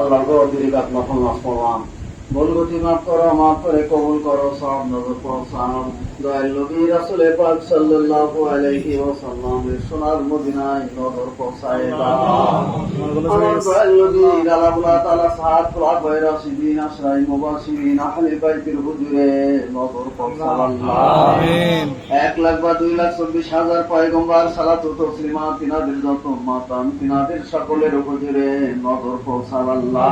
আল্লাহ গো দিরিকাত মহল মাফলাম বলগতি মাফ করো, মাফ করে কবুল করো, সব নজর পৌঁছান দয়াল নবী রাসূলে পাক সাল্লাল্লাহু আলাইহি ওয়াসাল্লামের সোনার মদিনায় নজর পৌঁছায় আমার দয়াল নবী আল্লাহ তাআলা সাহাত ফুলাত ভাই রাশিদিন আশরাই মুবাশিরিন আহলে বাইতের হুজুরে নজর পৌঁছান আমিন। লাখ বা দুই লাখ চব্বিশ হাজার পয়গম্বার সালাত ও তসলিমা তিনাদের যত মাতান তিনাদের সকলের উপজুরে নজর পৌঁছাল আল্লাহ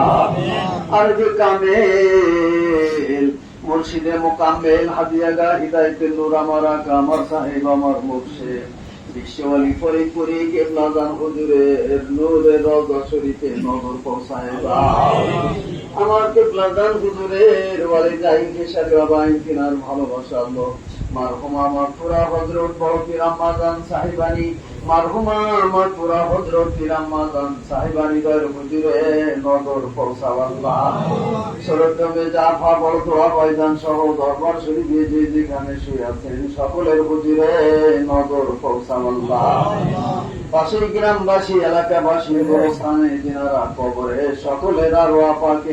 আর যে কামেল মুর্শিদে মোকাম্মেল হাদিয়াগা হিদায়তের নূর আমার আকা আমার সাহেব আমার মুর্শে ফরিদপুরি কেবলা জান হুজুরের নূরের রওজা শরীফে নজর পৌঁছায় আমার কেবলা জান হুজুরের ওয়ালি জাহিন কেশার বাবাইন কিনার ভালোবাসা আল্লাহ মারহুমা আমার পুরা হজরত বড় পিরাম্মাজান সাহিবানি, মারহুমা হজরত দয়ের হুজুরে সরদমে জাফা বড় দোয়া সহ দরবার যে যেখানে শুয়ে আছেন সকলের হুজুরে নজর পৌঁছাবাল্লাহ গ্রামবাসী, এলাকাবাসী বড় স্থানে যিনারা কবরে, সকলের আরও আপাকে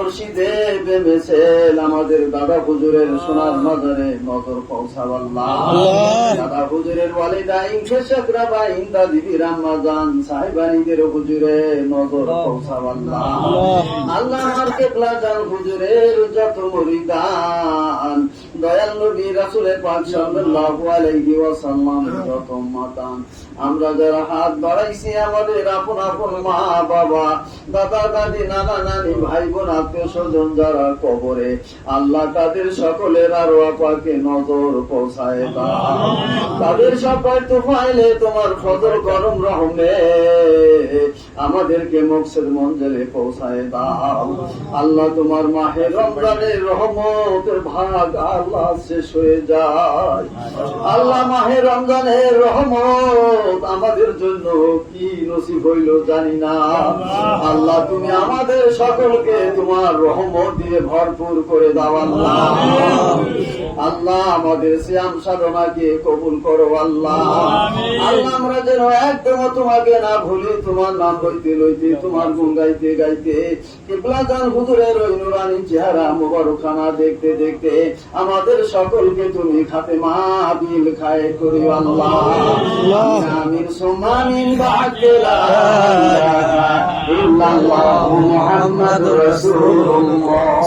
মুর্শিদে বেমেছেন আমাদের দাদা হুজুরের সোনার নজরে নজর পৌঁছাবাল্লাহ দাদা হুজুরের ওয়ালিদাইন খেশকরা বাইন দাদি রামাজান সাহেবানিদের হুজুরে নজর পৌঁছাবাল্লাহ আল্লাহ। আমার কেবলা জান হুজুরের যত নবী রাসূলের পাক সাল্লাল্লাহু আলাইহি ওয়াসাল্লামের যত মাতান আমরা যারা হাত বাড়াইছি আমাদের আপন আপন মা বাবা দাদা দাদি নানা নানি ভাই বোন আত্মীয় স্বজন যারা কবরে আল্লাহ তাদের সকলের আরও আপাকে নজর পৌঁছায় তাদের সবাই তো ফাইলে তোমার ফজর গরম রহমে। আমাদেরকে মকসদ মঞ্জলে পৌঁছায় দাও। আল্লাহ তোমার মাহে রমজানের রহমতের ভাগ আল্লাহ শেষ হয়ে যায়। আল্লাহ মাহে রমজানের রহমত আমাদের জন্য কি নসিব হইল জানি না। আল্লাহ তুমি আমাদের সকলকে তোমার রহমত দিয়ে ভরপুর করে দাও আল্লাহ। আল্লাহ আমাদের শ্যাম সাধনাকে কবুল করো আল্লাহ। আল্লাহ আমরা যেন একদম তোমাকে না ভুলি, তোমার নাম লইতে লইতে, তোমার গুণ গাইতে গাইতে, কেবলা গান হুজুরের ওই নুরানি চেহারা মুবারকানা দেখতে দেখতে আমাদের সকলকে তুমি খাতে মা বিল খায় করি আল্লাহ। আমির রাসূলুল্লাহ।